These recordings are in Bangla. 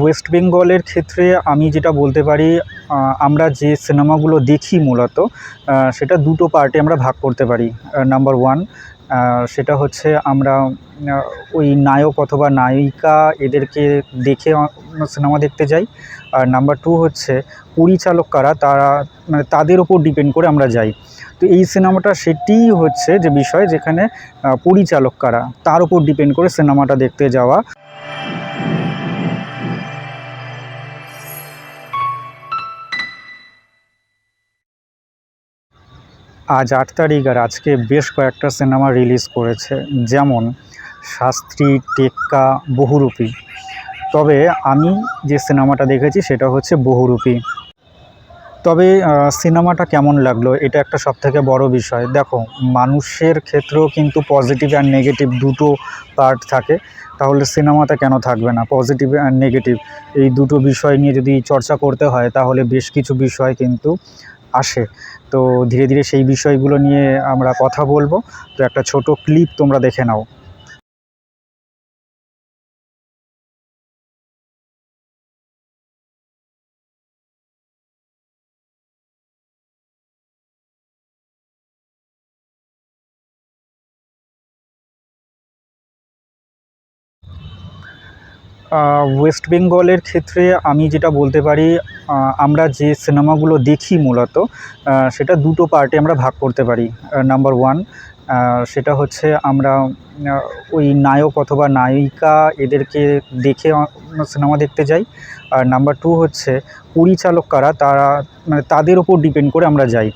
ওয়েস্ট বেঙ্গলের ক্ষেত্রে আমি যেটা বলতে পারি আমরা যে সিনেমাগুলো দেখি মূলত সেটা দুটো পার্টে আমরা ভাগ করতে পারি। নাম্বার ওয়ান সেটা হচ্ছে আমরা ওই নায়ক অথবা নায়িকা এদেরকে দেখে সিনেমা দেখতে যাই। আর নাম্বার টু হচ্ছে পরিচালক কারা, তারা মানে তাদের ওপর ডিপেন্ড করে আমরা যাই। তো এই সিনেমাটা সেটিই হচ্ছে যে বিষয় যেখানে পরিচালক কারা, তার ওপর ডিপেন্ড করে সিনেমাটা দেখতে যাওয়া। আজ আট তারিখ আর আজকে বেশ কয়েকটা সিনেমা রিলিজ করেছে, যেমন শাস্ত্রী, টেক্কা, বহুরূপী। তবে আমি যে সিনেমাটা দেখেছি সেটা হচ্ছে বহুরূপী। তবে সিনেমাটা কেমন লাগল? এটা একটা সবথেকে বড় বিষয়। দেখো, মানুষের ক্ষেত্রেও কিন্তু পজিটিভ অ্যান্ড নেগেটিভ দুটো পার্ট থাকে। তাহলে সিনেমাটা কেন থাকবে না? Positive and negative. এই দুটো বিষয় নিয়ে যদি চর্চা করতে হয়, তাহলে বেশ কিছু বিষয় কিন্তু আসে। তো ধীরে ধীরে সেই বিষয়গুলো নিয়ে আমরা কথা বলব। তো একটা ছোট ক্লিপ তোমরা দেখে নাও। ওয়েস্ট বেঙ্গলের ক্ষেত্রে আমি যেটা বলতে পারি আমরা যে সিনেমাগুলো দেখি মূলত সেটা দুটো পার্টে আমরা ভাগ করতে পারি। নাম্বার ওয়ান সেটা হচ্ছে আমরা ওই নায়ক অথবা নায়িকা এদেরকে দেখে সিনেমা দেখতে যাই। আর নাম্বার টু হচ্ছে পরিচালক কারা, তারা মানে তাদের ওপর ডিপেন্ড করে আমরা যাই।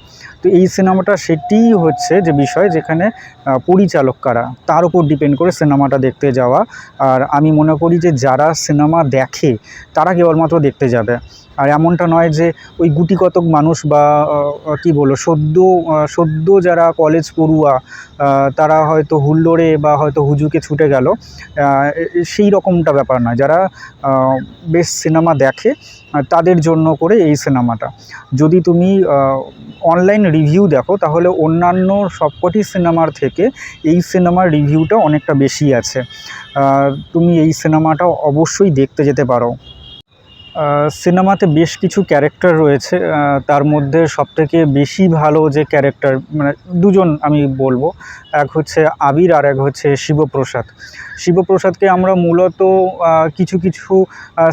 তো এই সিনেমাটা সেটিই হচ্ছে যে বিষয় যেখানে পরিচালক কারা, তার ওপর ডিপেন্ড করে সিনেমাটা দেখতে যাওয়া। আর আমি মনে করি যে যারা সিনেমা দেখে, তারা কেবলমাত্র দেখতে যাবে। আর এমনটা নয় যে ওই গুটি কতক মানুষ বা কী বলব, সদ্য সদ্য যারা কলেজ পড়ুয়া তারা হয়তো হুল্লোড়ে বা হয়তো হুজুকে ছুটে গেল। সেই রকমটা ব্যাপার নয়। যারা বেশ সিনেমা দেখে তাদের জন্য করে এই সিনেমাটা। যদি তুমি অনলাইন রিভিউ দেখো, তাহলে অন্যান্য সবকটি সিনেমার থেকে এই সিনেমার রিভিউটা অনেকটা বেশি আছে। তুমি এই সিনেমাটা অবশ্যই দেখতে যেতে পারো। সিনেমাতে বেশ কিছু ক্যারেক্টার রয়েছে তার মধ্যে সবথেকে বেশি ভালো যে ক্যারেক্টার মানে দুজন আমি বলব, এক হচ্ছে আবির আর এক হচ্ছে শিবপ্রসাদ। শিবপ্রসাদকে আমরা মূলত কিছু কিছু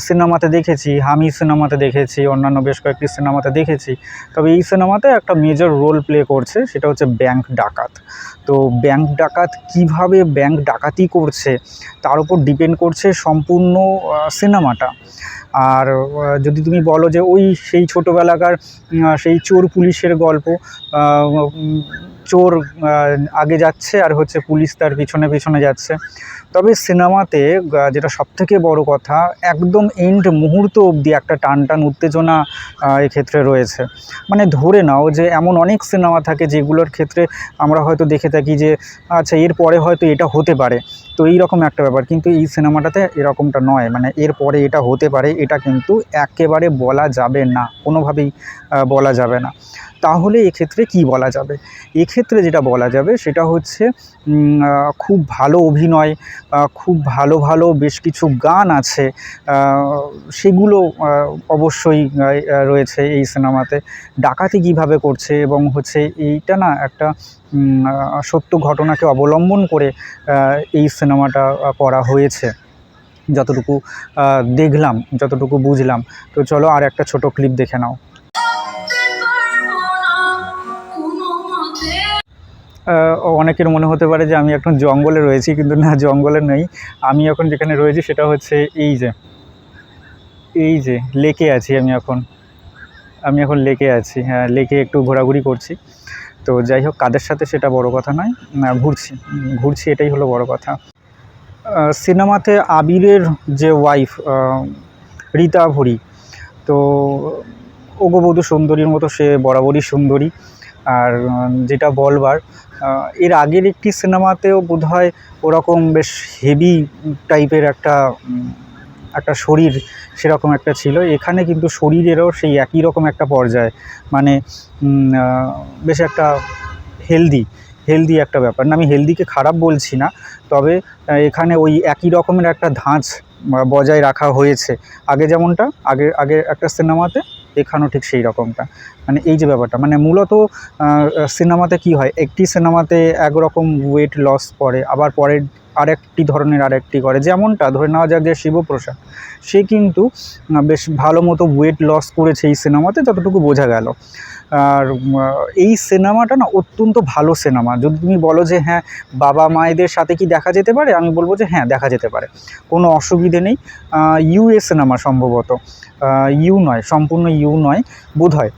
সিনেমাতে দেখেছি, হামি সিনেমাতে দেখেছি, অন্যান্য বেশ কয়েকটি সিনেমাতে দেখেছি। তবে এই সিনেমাতে একটা মেজর রোল প্লে করছে, সেটা হচ্ছে ব্যাংক ডাকাত। তো ব্যাংক ডাকাত কীভাবে ব্যাংক ডাকাতি করছে, তার উপর ডিপেন্ড করছে সম্পূর্ণ সিনেমাটা। আর যদি তুমি বলো যে ওই সেই ছোটোবেলাকার সেই চোর পুলিশের গল্প চোর আগে যাচ্ছে আর হচ্ছে পুলিশ তার পিছনে পিছনে যাচ্ছে। তবে সিনেমাতে যেটা সবথেকে বড় কথা, একদম এন্ড মুহূর্ত অবধি একটা টান টান উত্তেজনা এক্ষেত্রে রয়েছে। মানে ধরে নাও যে এমন অনেক সিনেমা থাকে যেগুলোর ক্ষেত্রে আমরা হয়তো দেখে থাকি যে আচ্ছা এরপরে হয়তো এটা হতে পারে। তো এই রকম একটা ব্যাপার। কিন্তু এই সিনেমাটাতে এরকমটা নয়। মানে এরপরে এটা হতে পারে, এটা কিন্তু একেবারে বলা যাবে না। কোনোভাবেই বলা যাবে না। তাহলে এক্ষেত্রে কি বলা যাবে? এক্ষেত্রে যেটা বলা যাবে সেটা হচ্ছে খুব ভালো অভিনয় খুব ভালো ভালো বেশ কিছু গান আছে সেগুলো অবশ্যই রয়েছে এই সিনেমাতে। ডাকাতি কীভাবে করছে এবং হচ্ছে এইটা না একটা সত্য ঘটনাকে অবলম্বন করে এই সিনেমাটা করা হয়েছে। যতটুকু দেখলাম, যতটুকু বুঝলাম। তো চলো আর একটা ছোট ক্লিপ দেখে নাও। অনেকের মনে হতে পারে যে আমি এখন জঙ্গলে রয়েছি, কিন্তু না, জঙ্গলে নেই। আমি এখন যেখানে রয়েছি, সেটা হচ্ছে এই যে এই যে, লেকে আছি আমি এখন। আমি এখন লেকে আছি হ্যাঁ লেকে একটু ঘোরাঘুরি করছি। তো যাই হোক, কাদের সাথে সেটা বড় কথা নয়। ঘুরছি। ঘুরছি এটাই হলো বড় কথা। সিনেমাতে আবিরের যে ওয়াইফ রীতা ভরি, তো ওগবধূ সুন্দরীর মতো সে বরাবরই সুন্দরী। আর যেটা বলবার এর আগের একটি সিনেমাতেও বোধহয় ওরকম বেশ হেভি টাইপের একটা একটা শরীর সেরকম একটা ছিল। এখানে কিন্তু শরীরেরও সেই একই রকম একটা পর্যায়। মানে বেশ একটা হেলদি হেলদি একটা ব্যাপার। না, আমি হেলদিকে খারাপ বলছি না, তবে এখানে ওই একই রকমের একটা ধাঁচ বজায় রাখা হয়েছে। আগে যেমনটা, আগে আগে একটা সিনেমাতে, এখানেও ঠিক সেই রকমটা। মানে এই যে ব্যাপারটা মানে মূলত সিনেমাতে কি হয়? একটি সিনেমাতে একরকম ওয়েট লস করে আবার পরের আরেকটি ধরনের আরেকটি করে। যেমনটা ধরে নেওয়া যাক যে শিবপ্রসাদ, সে কিন্তু বেশ ভালো মতো ওয়েট লস করেছে এই সিনেমাতে যতটুকু বোঝা গেল। আর এই সিনেমাটা না অত্যন্ত ভালো সিনেমা। যদি তুমি বলো যে হ্যাঁ বাবা মায়েদের সাথে কি দেখা যেতে পারে? আমি বলব যে হ্যাঁ দেখা যেতে পারে। কোনো অসুবিধে নেই। ইউএ সিনেমা সম্ভবত। ইউ নয়, সম্পূর্ণ ইউ নয় বোধ হয়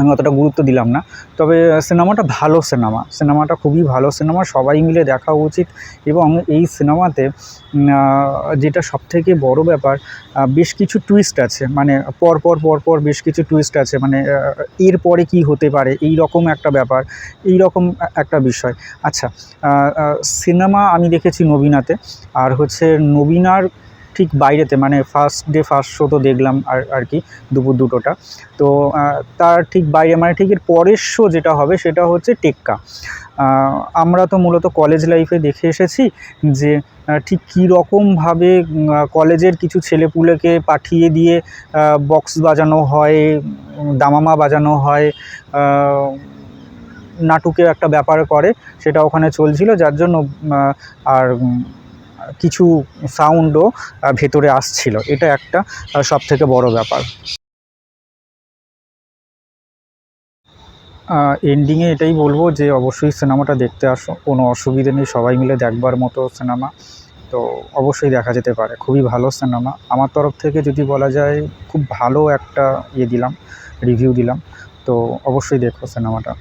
আমি অতটা গুরুত্ব দিলাম না। তবে সিনেমাটা ভালো সিনেমা। সিনেমাটা খুবই ভালো সিনেমা সবাই মিলে দেখা উচিত। এবং এই সিনেমাতে যেটা সবথেকে বড় ব্যাপার বেশ কিছু টুইস্ট আছে। মানে পর পর পর পর বেশ কিছু টুইস্ট আছে। মানে আহ, এর পরে কি হতে পারে? এই রকম একটা ব্যাপার এই রকম একটা বিষয়। আচ্ছা সিনেমা আমি দেখেছি নবীনাতে। আর হচ্ছে নবীনার ঠিক বাইরেতে মানে ফার্স্ট ডে ফার্স্ট শো তো দেখলাম আর আর কি, দুপুর দুটোটা। তো তার ঠিক বাইরে মানে ঠিক এর পরের শো যেটা হবে সেটা হচ্ছে টেক্কা। আমরা তো মূলত কলেজ লাইফে দেখে এসেছি যে ঠিক কী রকমভাবে কলেজের কিছু ছেলেপুলেকে পাঠিয়ে দিয়ে বক্স বাজানো হয়, দামামা বাজানো হয় নাটুকে একটা ব্যাপার করে, সেটা ওখানে চলছিল, যার জন্য আর কিছু সাউন্ডও ভেতরে আসছিল। এটা একটা সব থেকে বড় ব্যাপার। এন্ডিংয়ে এটাই বলব যে, অবশ্যই সিনেমাটা দেখতে আসো। কোনো অসুবিধে নেই, সবাই মিলে দেখবার মতো সিনেমা তো অবশ্যই দেখা যেতে পারে, খুবই ভালো সিনেমা আমার তরফ থেকে যদি বলা যায়, খুব ভালো একটা ইয়ে দিলাম রিভিউ দিলাম। তো অবশ্যই দেখো সিনেমাটা